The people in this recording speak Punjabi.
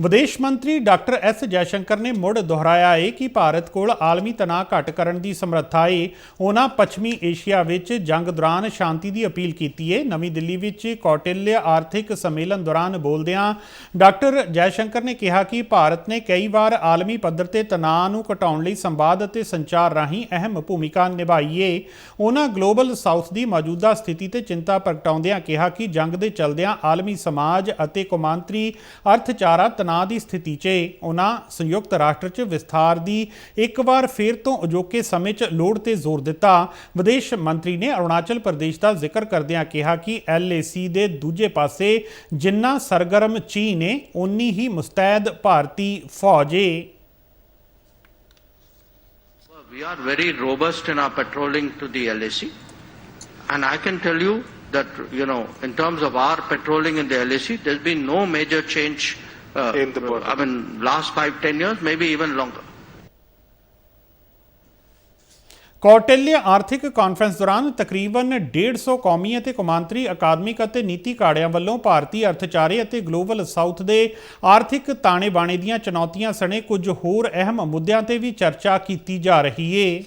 ਵਿਦੇਸ਼ ਮੰਤਰੀ ਡਾਕਟਰ ਐਸ ਜੈਸ਼ੰਕਰ ਨੇ ਮੁੜ ਦੁਹਰਾਇਆ ਹੈ ਕਿ ਭਾਰਤ ਕੋਲ ਆਲਮੀ ਤਣਾਅ ਘੱਟ ਕਰਨ ਦੀ ਸਮਰੱਥਾ ਹੈ ਉਹਨਾਂ ਪੱਛਮੀ ਏਸ਼ੀਆ ਵਿੱਚ ਜੰਗ ਦੌਰਾਨ ਸ਼ਾਂਤੀ ਦੀ ਅਪੀਲ ਕੀਤੀ ਹੈ ਨਵੀਂ ਦਿੱਲੀ ਵਿੱਚ ਕੌਟਿਲਿਆ ਆਰਥਿਕ ਸੰਮੇਲਨ ਦੌਰਾਨ ਬੋਲਦਿਆਂ ਡਾਕਟਰ ਜੈਸ਼ੰਕਰ ਨੇ ਕਿਹਾ ਕਿ ਭਾਰਤ ਨੇ ਕਈ ਵਾਰ ਆਲਮੀ ਪੱਧਰ ਤੇ ਤਣਾਅ ਨੂੰ ਘਟਾਉਣ ਲਈ ਸੰਵਾਦ ਅਤੇ ਸੰਚਾਰ ਰਾਹੀਂ ਅਹਿਮ ਭੂਮਿਕਾ ਨਿਭਾਈ ਹੈ ਉਹਨਾਂ ਗਲੋਬਲ ਸਾਊਥ ਦੀ ਮੌਜੂਦਾ ਸਥਿਤੀ ਤੇ ਚਿੰਤਾ ਪ੍ਰਗਟਾਉਂਦਿਆਂ ਕਿਹਾ ਕਿ ਜੰਗ ਦੇ ਚਲਦਿਆਂ ਆਲਮੀ ਸਮਾਜ ਅਤੇ ਕੌਮਾਂਤਰੀ ਅਰਥਚਾਰਾ ਤਣਾਅ ਦੀ ਸਥਿਤੀ 'ਚ ਏ। ਉਹਨਾਂ ਸੰਯੁਕਤ ਰਾਸ਼ਟਰ 'ਚ ਵਿਸਥਾਰ ਦੀ ਇੱਕ ਵਾਰ ਫੇਰ ਤੋਂ ਅਜੋਕੇ ਸਮੇਂ 'ਚ ਲੋੜ ਤੇ ਜ਼ੋਰ ਦਿੱਤਾ ਵਿਦੇਸ਼ ਮੰਤਰੀ ਨੇ ਅਰੁਣਾਚਲ ਪ੍ਰਦੇਸ਼ ਦਾ ਜ਼ਿਕਰ ਕਰਦਿਆਂ ਕਿਹਾ ਕਿ ਐਲਏਸੀ ਦੇ ਦੂਜੇ ਪਾਸੇ ਜਿੰਨਾ ਸਰਗਰਮ ਚੀਨ ਏ ਓਨੀ ਹੀ ਮੁਸਤੈਦ ਭਾਰਤੀ ਫੌਜ ਏ We are very robust in our patrolling to the LAC. And I can tell you that, you know, in terms of our patrolling in the LAC, there's been no major change. Uh, In the border. I mean, last five, ten years, maybe even longer. ਕੌਟਿਲਯ ਆਰਥਿਕ ਕਾਨਫਰੰਸ ਦੌਰਾਨ ਤਕਰੀਬਨ 150 ਕੌਮੀ ਅਤੇ ਕੌਮਾਂਤਰੀ ਅਕਾਦਮਿਕ ਅਤੇ ਨੀਤੀ ਘਾੜਿਆਂ ਵੱਲੋਂ ਭਾਰਤੀ ਅਰਥਚਾਰੇ ਅਤੇ ਗਲੋਬਲ ਸਾਊਥ ਦੇ ਆਰਥਿਕ ਤਾਣੇ-ਬਾਣੇ ਦੀਆਂ ਚੁਣੌਤੀਆਂ ਸਣੇ ਕੁਝ ਹੋਰ ਅਹਿਮ ਮੁੱਦਿਆਂ ਤੇ ਵੀ ਚਰਚਾ ਕੀਤੀ ਜਾ ਰਹੀ ਏ